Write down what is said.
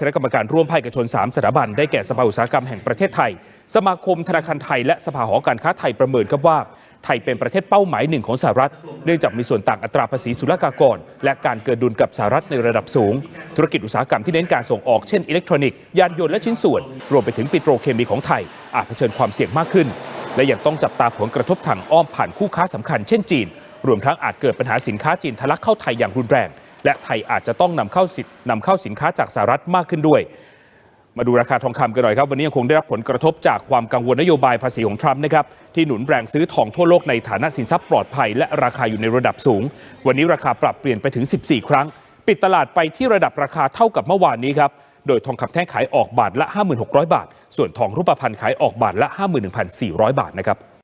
คณะกรรมการร่วมภาคเอกชน 3 สถาบัน ได้แก่สภาอุตสาหกรรมแห่งประเทศไทย สมาคมธนาคารไทย และสภาหอการค้าไทยประเมินครับว่า ไทยเป็นประเทศเป้าหมายหนึ่งของสหรัฐ เนื่องจากมีส่วนต่างอัตราภาษีศุลกากร และการเกิดดุลกับสหรัฐในระดับสูง ธุรกิจอุตสาหกรรมที่เน้นการส่งออกเช่นอิเล็กทรอนิกส์ยานยนต์และชิ้นส่วน รวมไปถึงปิโตรเคมีของไทย อาจเผชิญความเสี่ยงมากขึ้น และยังต้องจับตาผลกระทบทางอ้อมผ่านคู่ค้าสำคัญเช่นจีน รวมทั้งอาจเกิดปัญหาสินค้าจีนทะลักเข้าไทยอย่างรุนแรง และไทยอาจจะต้องนำเข้าสินำเข้าสินค้าจากสหรัฐมากขึ้นด้วย มาดูราคาทองคำกันหน่อยครับ วันนี้ยังคงได้รับผลกระทบจากความกังวลนโยบายภาษีของทรัมป์นะครับที่หนุนแรงซื้อทองทั่วโลกในฐานะสินทรัพย์ปลอดภัย และราคาอยู่ในระดับสูง วันนี้ราคาปรับเปลี่ยนไปถึง 14 ครั้ง ปิดตลาดไปที่ระดับราคาเท่ากับเมื่อวานนี้ครับโดยทองคำแท่งขายออกบาทละ 5,600 บาท ส่วนทองรูปพรรณขายออกบาทละ 51,400 บาทนะครับ